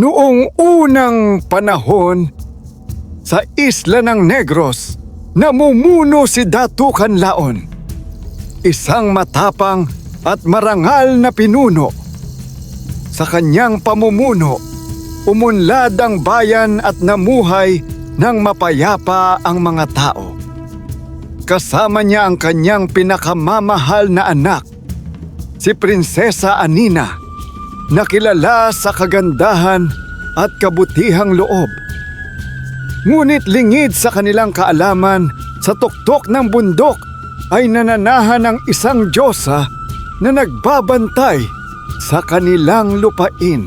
Noong unang panahon, sa isla ng Negros, namumuno si Datu Kanlaon. Isang matapang at marangal na pinuno. Sa kanyang pamumuno, umunlad ang bayan at namuhay ng mapayapa ang mga tao. Kasama niya ang kanyang pinakamamahal na anak, si Prinsesa Anina, na kilala sa kagandahan at kabutihang loob. Ngunit lingid sa kanilang kaalaman sa tuktok ng bundok ay nananahan ng isang Diyosa na nagbabantay sa kanilang lupain.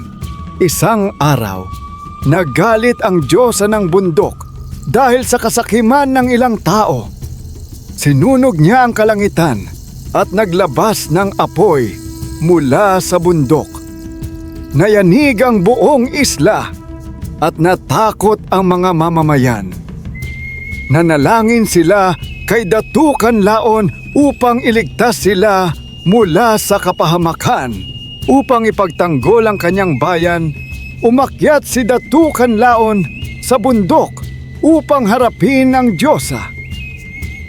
Isang araw, nagalit ang Diyosa ng bundok dahil sa kasakiman ng ilang tao. Sinunog niya ang kalangitan at naglabas ng apoy mula sa bundok. Nayanig ang buong isla at natakot ang mga mamamayan. Nanalangin sila kay Datukan Laon upang iligtas sila mula sa kapahamakan. Upang ipagtanggol ang kanyang bayan, umakyat si Datukan Laon sa bundok upang harapin ang Diyosa.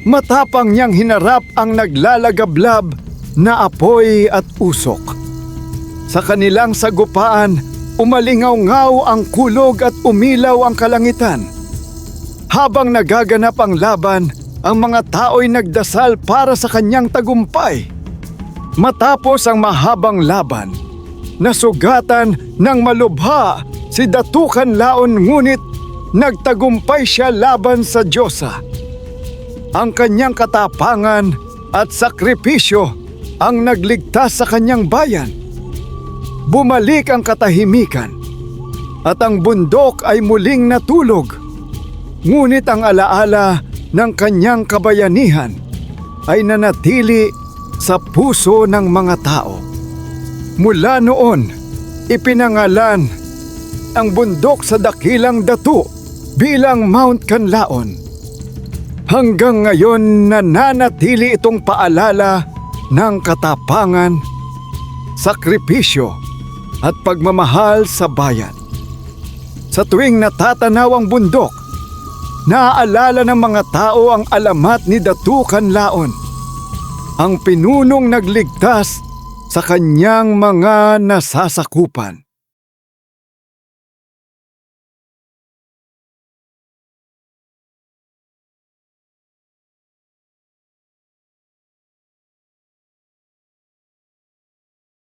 Matapang niyang hinarap ang naglalagablab na apoy at usok. Sa kanilang sagupaan, umalingaw-ngaw ang kulog at umilaw ang kalangitan. Habang nagaganap ang laban, ang mga tao'y nagdasal para sa kanyang tagumpay. Matapos ang mahabang laban, nasugatan ng malubha si Datukan Laon ngunit nagtagumpay siya laban sa Diyosa. Ang kanyang katapangan at sakripisyo ang nagligtas sa kanyang bayan. Bumalik ang katahimikan at ang bundok ay muling natulog. Ngunit ang alaala ng kanyang kabayanihan ay nanatili sa puso ng mga tao. Mula noon, ipinangalan ang bundok sa dakilang datu bilang Mount Canlaon. Hanggang ngayon nananatili itong paalala ng katapangan, sakripisyo at pagmamahal sa bayan. Sa tuwing natatanaw ang bundok, naaalala ng mga tao ang alamat ni Datukan Laon, ang pinunong nagligtas sa kanyang mga nasasakupan.